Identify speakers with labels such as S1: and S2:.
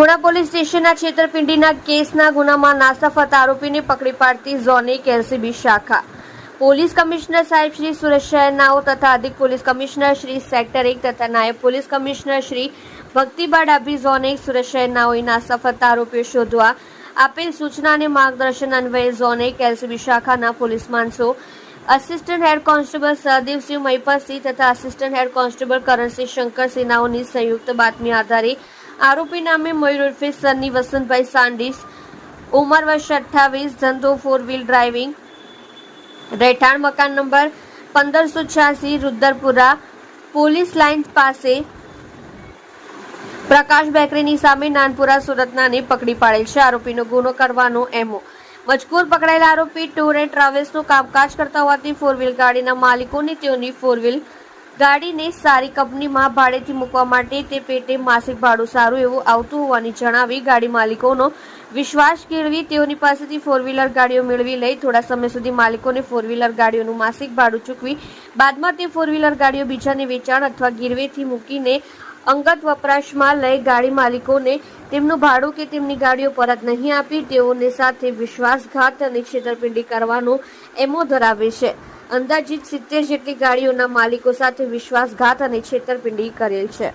S1: Puna police સ્ટેશનના છેતરપિંડીના કેસના ગુનામાં નાસાફત આરોપીને પકડી પાડતી ઝોનિક એલસીબી શાખા. પોલીસ કમિશનર સાહેબ શ્રી સુરેશ શહેરનાઓ તથા અધિક પોલીસ કમિશનર શ્રી સેક્ટર એક તથા નાયબ પોલીસ કમિશનર શ્રી ભક્તિબા ડાભી ઝોનિક સુરક્ષાનાઓએ નાસ્તા આરોપીઓ શોધવા આપેલ સૂચના અને માર્ગદર્શન અન્વયે ઝોન એક એલસીબી શાખાના પોલીસ માણસો assistant head constable Sahdevsinh Mahipatsinh તથા assistant head constable Karansinh Shankarsinh નાઓની સંયુક્ત બાતમી આધારે આરોપી નામે મયુર ઉર્ફે સન્ની વસંતભાઈ સાંડીસ, ઉંમર વર્ષ અઠ્ઠાવીસ, ધંધો ફોર વ્હીલ ડ્રાઇવિંગ રહેઠાણ મકાન નંબર પંદરસો છ્યાસી, રુદ્રપુરા, પોલીસ લાઇન પાસે પ્રકાશ બેકરીની સામે નાનપુરા સુરતનાને પકડી પાડેલ છે. આરોપીનો ગુનો કરવાનો એમો. મજકૂર પકડાયેલા આરોપી ટૂર એન્ડ ટ્રાવેલ્સનું કામકાજ કરતા હોવાથી ફોર વ્હીલ ગાડીના માલિકોને તેઓની ફોર વ્હીલ ગાડીને સારી કંપનીમાં ભાડેથી મૂકવા માટે તે પેટે માસિક ભાડું સારું એવું આવતું હોવાની જણાવી ગાડી માલિકોનો વિશ્વાસ કેળવી તેઓની પાસેથી ફોર વ્હીલર ગાડીઓ મેળવી લઈ થોડા સમય સુધી માલિકોને ફોર વ્હીલર ગાડીઓનું માસિક ભાડું ચૂકવી બાદમાં તે ફોર વ્હીલર ગાડીઓ બીજાને વેચાણ અથવા ગીરવેથી મૂકીને અંગત વપરાશમાં લઈ ગાડી માલિકોને તેમનું ભાડું કે તેમની ગાડીઓ પરત નહીં આપી તેઓને સાથે વિશ્વાસઘાત અને છેતરપિંડી કરવાનો એમો ધરાવે છે. અંદાજિત સિત્તેર જેટલી ગાડીઓના માલિકો સાથે વિશ્વાસઘાત અને છેતરપિંડી કરેલ છે.